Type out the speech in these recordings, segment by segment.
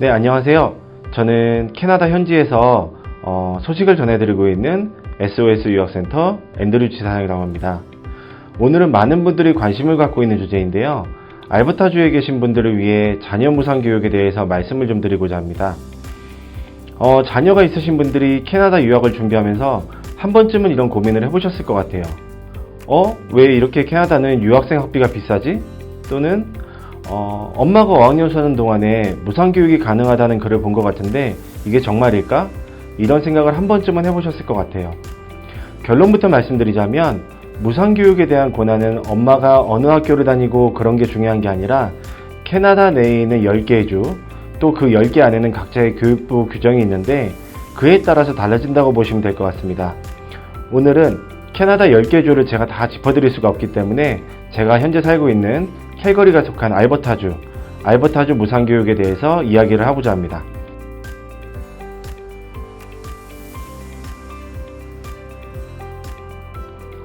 네, 안녕하세요. 저는 캐나다 현지에서 어, 소식을 전해드리고 있는 SOS 유학센터 앤드류 지사장이라고 합니다. 오늘은 많은 분들이 관심을 갖고 있는 주제인데요. 알버타주에 계신 분들을 위해 자녀 무상 교육에 대해서 말씀을 좀 드리고자 합니다. 어, 자녀가 있으신 분들이 캐나다 유학을 준비하면서 한 번쯤은 이런 고민을 해보셨을 것 같아요. 어? 왜 이렇게 캐나다는 유학생 학비가 비싸지? 또는 어, 엄마가 어학연 수하는 동안에 무상교육이 가능하다는 글을 본 것 같은데 이게 정말일까? 이런 생각을 한 번쯤은 해보셨을 것 같아요. 결론부터 말씀드리자면 무상교육에 대한 고난은 엄마가 어느 학교를 다니고 그런 게 중요한 게 아니라 캐나다 내에 있는 10개의 주, 또 그 10개 안에는 각자의 교육부 규정이 있는데 그에 따라서 달라진다고 보시면 될 것 같습니다. 오늘은 캐나다 10개 주를 제가 다 짚어드릴 수가 없기 때문에 제가 현재 살고 있는 캘거리가 속한 알버타주, 알버타주 무상교육에 대해서 이야기를 하고자 합니다.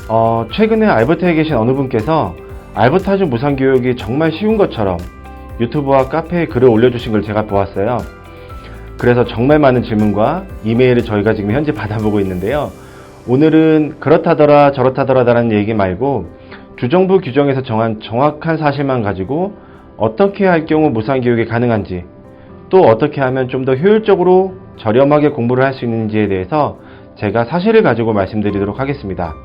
어, 최근에 알버타에 계신 어느 분께서 알버타주 무상교육이 정말 쉬운 것처럼 유튜브와 카페에 글을 올려주신 걸 제가 보았어요. 그래서 정말 많은 질문과 이메일을 저희가 지금 현재 받아보고 있는데요. 오늘은 그렇다더라 저렇다더라 라는 얘기 말고 주정부 규정에서 정한 정확한 사실만 가지고 어떻게 할 경우 무상 교육이 가능한지 또 어떻게 하면 좀 더 효율적으로 저렴하게 공부를 할 수 있는지에 대해서 제가 사실을 가지고 말씀드리도록 하겠습니다.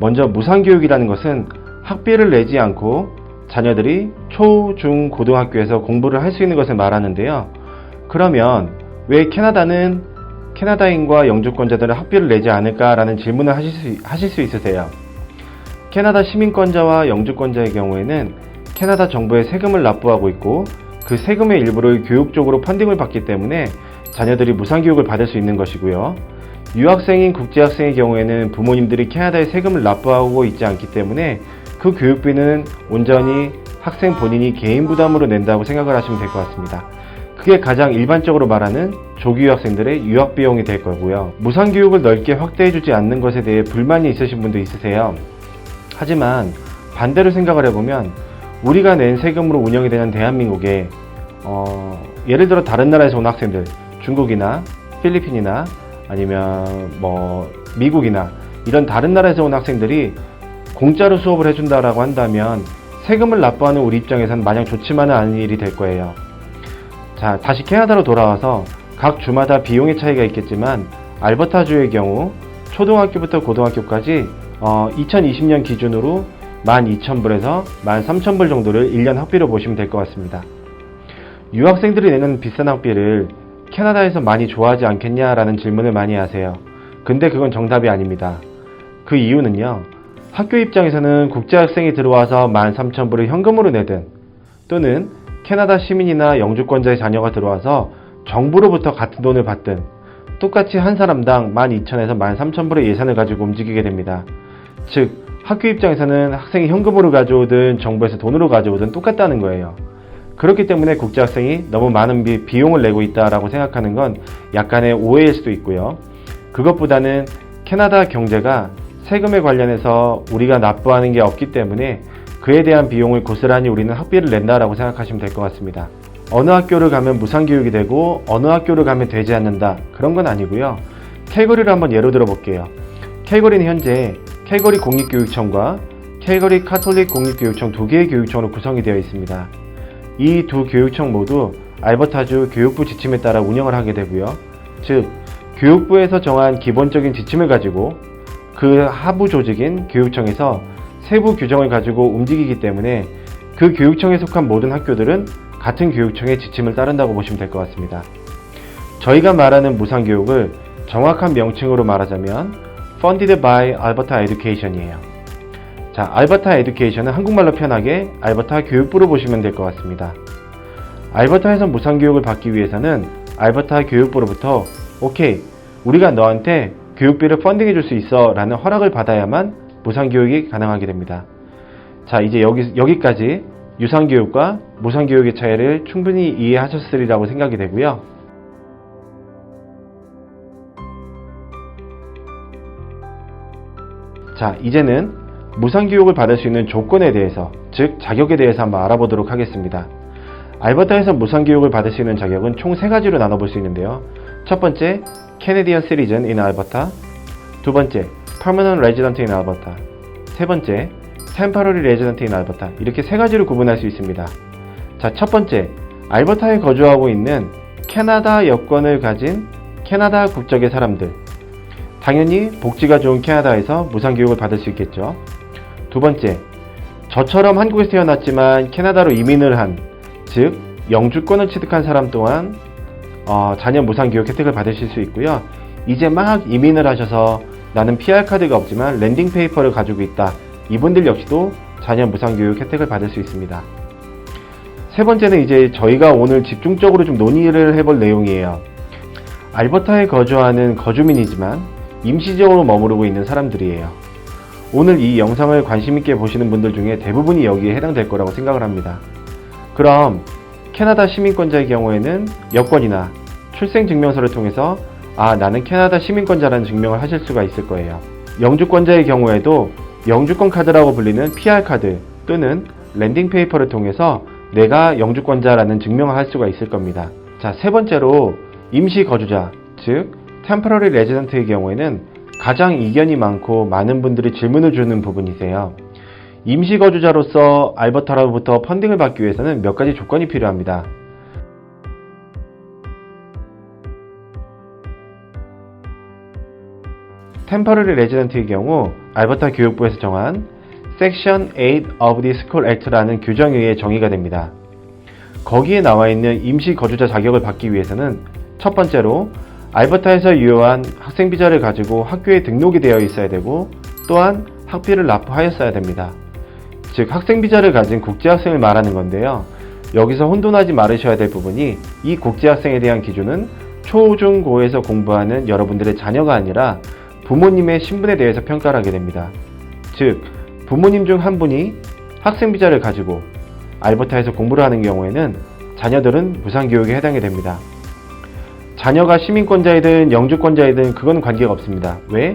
먼저 무상 교육이라는 것은 학비를 내지 않고 자녀들이 초, 중, 고등학교에서 공부를 할 수 있는 것을 말하는데요. 그러면 왜 캐나다는 캐나다인과 영주권자들은 학비를 내지 않을까라는 질문을 하실 수, 하실 수 있으세요. 캐나다 시민권자와 영주권자의 경우에는 캐나다 정부에 세금을 납부하고 있고 그 세금의 일부를 교육 쪽으로 펀딩을 받기 때문에 자녀들이 무상교육을 받을 수 있는 것이고요. 유학생인 국제학생의 경우에는 부모님들이 캐나다에 세금을 납부하고 있지 않기 때문에 그 교육비는 온전히 학생 본인이 개인 부담으로 낸다고 생각을 하시면 될 것 같습니다. 그게 가장 일반적으로 말하는 조기 유학생들의 유학 비용이 될 거고요. 무상 교육을 넓게 확대해 주지 않는 것에 대해 불만이 있으신 분도 있으세요. 하지만 반대로 생각을 해보면 우리가 낸 세금으로 운영이 되는 대한민국에 어, 예를 들어 다른 나라에서 온 학생들 중국이나 필리핀이나 아니면 뭐 미국이나 이런 다른 나라에서 온 학생들이 공짜로 수업을 해준다라고 한다면 세금을 납부하는 우리 입장에서는 마냥 좋지만은 않은 일이 될 거예요. 자, 다시 캐나다로 돌아와서 각 주마다 비용의 차이가 있겠지만 알버타주의 경우 초등학교부터 고등학교까지 어, 2020년 기준으로 12,000불에서 13,000불 정도를 1년 학비로 보시면 될 것 같습니다. 유학생들이 내는 비싼 학비를 캐나다에서 많이 좋아하지 않겠냐라는 질문을 많이 하세요. 근데 그건 정답이 아닙니다. 그 이유는요. 학교 입장에서는 국제학생이 들어와서 13,000불을 현금으로 내든 또는 캐나다 시민이나 영주권자의 자녀가 들어와서 정부로부터 같은 돈을 받든 똑같이 한 사람당 12,000에서 13,000불의 예산을 가지고 움직이게 됩니다. 즉, 학교 입장에서는 학생이 현금으로 가져오든 정부에서 돈으로 가져오든 똑같다는 거예요. 그렇기 때문에 국제학생이 너무 많은 비, 비용을 내고 있다라고 생각하는 건 약간의 오해일 수도 있고요. 그것보다는 캐나다 경제가 세금에 관련해서 우리가 납부하는 게 없기 때문에 그에 대한 비용을 고스란히 우리는 학비를 낸다라고 생각하시면 될 것 같습니다. 어느 학교를 가면 무상교육이 되고 어느 학교를 가면 되지 않는다 그런 건 아니고요. 캘거리를 한번 예로 들어 볼게요. 캘거리는 현재 캘거리 공립교육청과 캘거리 카톨릭 공립교육청 두 개의 교육청으로 구성이 되어 있습니다. 이 두 교육청 모두 알버타주 교육부 지침에 따라 운영을 하게 되고요. 즉, 교육부에서 정한 기본적인 지침을 가지고 그 하부 조직인 교육청에서 세부 규정을 가지고 움직이기 때문에 그 교육청에 속한 모든 학교들은 같은 교육청의 지침을 따른다고 보시면 될 것 같습니다. 저희가 말하는 무상교육을 정확한 명칭으로 말하자면 Funded by Alberta Education이에요. 자, 알버타 에듀케이션은 한국말로 편하게 알버타 교육부로 보시면 될 것 같습니다. 알버타에서 무상 교육을 받기 위해서는 알버타 교육부로부터 오케이, 우리가 너한테 교육비를 펀딩해 줄 수 있어 라는 허락을 받아야만 무상 교육이 가능하게 됩니다. 자, 이제 여기, 여기까지 유상 교육과 무상 교육의 차이를 충분히 이해하셨으리라고 생각이 되고요. 자, 이제는 무상교육을 받을 수 있는 조건에 대해서, 즉, 자격에 대해서 한번 알아보도록 하겠습니다. 알버타에서 무상교육을 받을 수 있는 자격은 총 세 가지로 나눠볼 수 있는데요. 첫 번째, Canadian Citizen in Alberta. 두 번째, Permanent Resident in Alberta. 세 번째, Temporary Resident in Alberta. 이렇게 세 가지로 구분할 수 있습니다. 자, 첫 번째, 알버타에 거주하고 있는 캐나다 여권을 가진 캐나다 국적의 사람들. 당연히 복지가 좋은 캐나다에서 무상교육을 받을 수 있겠죠. 두 번째, 저처럼 한국에서 태어났지만 캐나다로 이민을 한, 즉, 영주권을 취득한 사람 또한 어, 자녀 무상교육 혜택을 받으실 수 있고요. 이제 막 이민을 하셔서 나는 PR카드가 없지만 랜딩 페이퍼를 가지고 있다. 이분들 역시도 자녀 무상교육 혜택을 받을 수 있습니다. 세 번째는 이제 저희가 오늘 집중적으로 좀 논의를 해볼 내용이에요. 알버타에 거주하는 거주민이지만 임시적으로 머무르고 있는 사람들이에요. 오늘 이 영상을 관심있게 보시는 분들 중에 대부분이 여기에 해당될 거라고 생각을 합니다. 그럼 캐나다 시민권자의 경우에는 여권이나 출생증명서를 통해서 아, 나는 캐나다 시민권자라는 증명을 하실 수가 있을 거예요. 영주권자의 경우에도 영주권 카드라고 불리는 PR카드 또는 랜딩 페이퍼를 통해서 내가 영주권자라는 증명을 할 수가 있을 겁니다. 자, 세 번째로 임시 거주자, 즉 템퍼러리 레지던트의 경우에는 가장 이견이 많고 많은 분들이 질문을 주는 부분이세요. 임시 거주자로서 알버타로부터 펀딩을 받기 위해서는 몇 가지 조건이 필요합니다. 템퍼러리 레지던트의 경우 알버타 교육부에서 정한 섹션 8 of the School Act라는 규정에 의해 정의가 됩니다. 거기에 나와 있는 임시 거주자 자격을 받기 위해서는 첫 번째로 알버타에서 유효한 학생 비자를 가지고 학교에 등록이 되어 있어야 되고 또한 학비를 납부하였어야 됩니다. 즉 학생 비자를 가진 국제 학생을 말하는 건데요. 여기서 혼돈하지 말으셔야 될 부분이 이 국제 학생에 대한 기준은 초 중 고에서 공부하는 여러분들의 자녀가 아니라 부모님의 신분에 대해서 평가를 하게 됩니다. 즉 부모님 중 한 분이 학생 비자를 가지고 알버타에서 공부를 하는 경우에는 자녀들은 무상교육에 해당이 됩니다. 자녀가 시민권자이든 영주권자이든 그건 관계가 없습니다. 왜?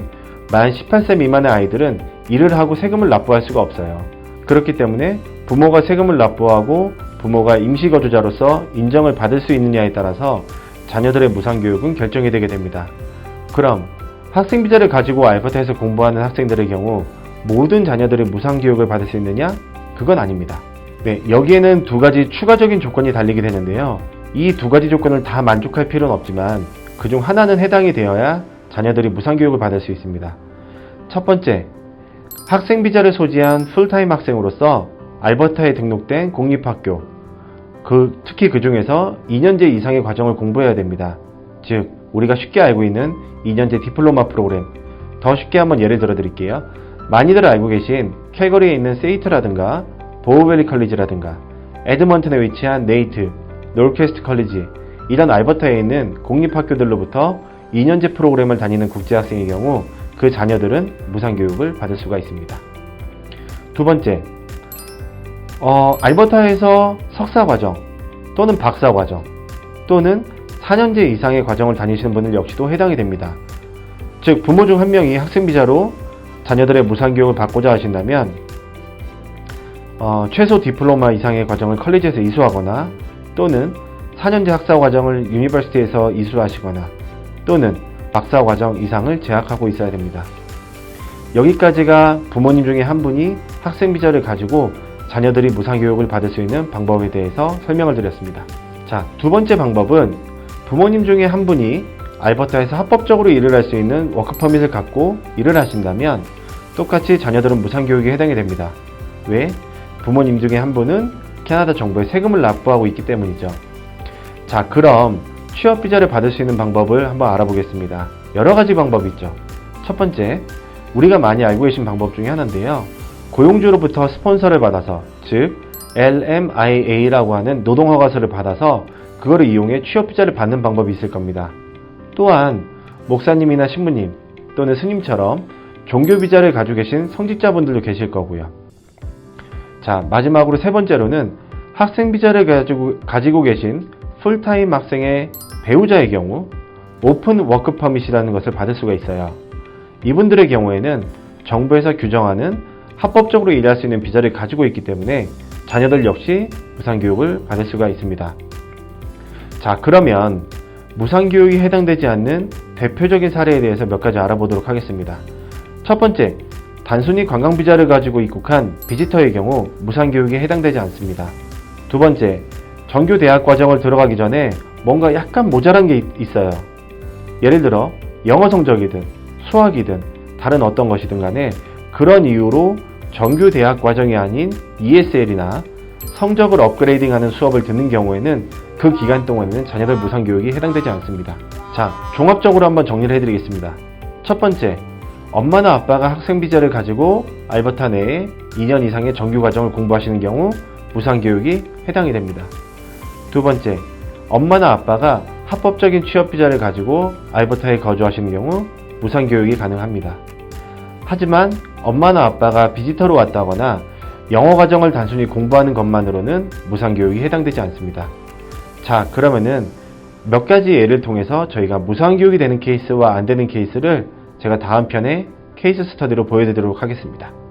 만 18세 미만의 아이들은 일을 하고 세금을 납부할 수가 없어요. 그렇기 때문에 부모가 세금을 납부하고 부모가 임시거주자로서 인정을 받을 수 있느냐에 따라서 자녀들의 무상교육은 결정이 되게 됩니다. 그럼 학생 비자를 가지고 알버타에서 공부하는 학생들의 경우 모든 자녀들이 무상교육을 받을 수 있느냐? 그건 아닙니다. 네, 여기에는 두 가지 추가적인 조건이 달리게 되는데요. 이 두 가지 조건을 다 만족할 필요는 없지만 그중 하나는 해당이 되어야 자녀들이 무상교육을 받을 수 있습니다. 첫 번째, 학생 비자를 소지한 풀타임 학생으로서 알버타에 등록된 공립학교, 그, 특히 그 중에서 2년제 이상의 과정을 공부해야 됩니다. 즉, 우리가 쉽게 알고 있는 2년제 디플로마 프로그램. 더 쉽게 한번 예를 들어 드릴게요. 많이들 알고 계신 캘거리에 있는 세이트라든가 보우밸리 컬리지라든가 에드먼튼에 위치한 네이트, 놀캐스트 컬리지 이런 알버타에 있는 공립학교들로부터 2년제 프로그램을 다니는 국제학생의 경우 그 자녀들은 무상교육을 받을 수가 있습니다. 두 번째, 어, 알버타에서 석사과정 또는 박사과정 또는 4년제 이상의 과정을 다니시는 분들 역시도 해당이 됩니다. 즉, 부모 중 한 명이 학생비자로 자녀들의 무상교육을 받고자 하신다면 어, 최소 디플로마 이상의 과정을 컬리지에서 이수하거나 또는 4년제 학사 과정을 유니버시티에서 이수하시거나 또는 박사 과정 이상을 재학하고 있어야 됩니다. 여기까지가 부모님 중에 한 분이 학생 비자를 가지고 자녀들이 무상 교육을 받을 수 있는 방법에 대해서 설명을 드렸습니다. 자, 두 번째 방법은 부모님 중에 한 분이 알버타에서 합법적으로 일을 할 수 있는 워크퍼밋을 갖고 일을 하신다면 똑같이 자녀들은 무상 교육에 해당이 됩니다. 왜? 부모님 중에 한 분은 캐나다 정부에 세금을 납부하고 있기 때문이죠. 자, 그럼 취업 비자를 받을 수 있는 방법을 한번 알아보겠습니다. 여러 가지 방법이 있죠. 첫 번째, 우리가 많이 알고 계신 방법 중에 하나인데요. 고용주로부터 스폰서를 받아서, 즉 LMIA라고 하는 노동허가서를 받아서 그거를 이용해 취업 비자를 받는 방법이 있을 겁니다. 또한 목사님이나 신부님 또는 스님처럼 종교 비자를 가지고 계신 성직자분들도 계실 거고요. 자, 마지막으로 세 번째로는 학생 비자를 가지고, 가지고 계신 풀타임 학생의 배우자의 경우 오픈 워크 퍼밋이라는 것을 받을 수가 있어요. 이분들의 경우에는 정부에서 규정하는 합법적으로 일할 수 있는 비자를 가지고 있기 때문에 자녀들 역시 무상교육을 받을 수가 있습니다. 자, 그러면 무상교육이 해당되지 않는 대표적인 사례에 대해서 몇 가지 알아보도록 하겠습니다. 첫 번째, 단순히 관광비자를 가지고 입국한 비지터의 경우 무상교육에 해당되지 않습니다. 두 번째, 정규 대학 과정을 들어가기 전에 뭔가 약간 모자란 게 있- 있어요. 예를 들어, 영어 성적이든 수학이든 다른 어떤 것이든 간에 그런 이유로 정규 대학 과정이 아닌 ESL이나 성적을 업그레이딩하는 수업을 듣는 경우에는 그 기간 동안에는 자녀들 무상교육이 해당되지 않습니다. 자, 종합적으로 한번 정리를 해드리겠습니다. 첫 번째, 엄마나 아빠가 학생 비자를 가지고 알버타 내에 2년 이상의 정규 과정을 공부하시는 경우 무상 교육이 해당이 됩니다. 두 번째, 엄마나 아빠가 합법적인 취업 비자를 가지고 알버타에 거주하시는 경우 무상 교육이 가능합니다. 하지만 엄마나 아빠가 비지터로 왔다거나 영어 과정을 단순히 공부하는 것만으로는 무상 교육이 해당되지 않습니다. 자, 그러면은 몇 가지 예를 통해서 저희가 무상 교육이 되는 케이스와 안 되는 케이스를 제가 다음 편에 케이스 스터디로 보여드리도록 하겠습니다.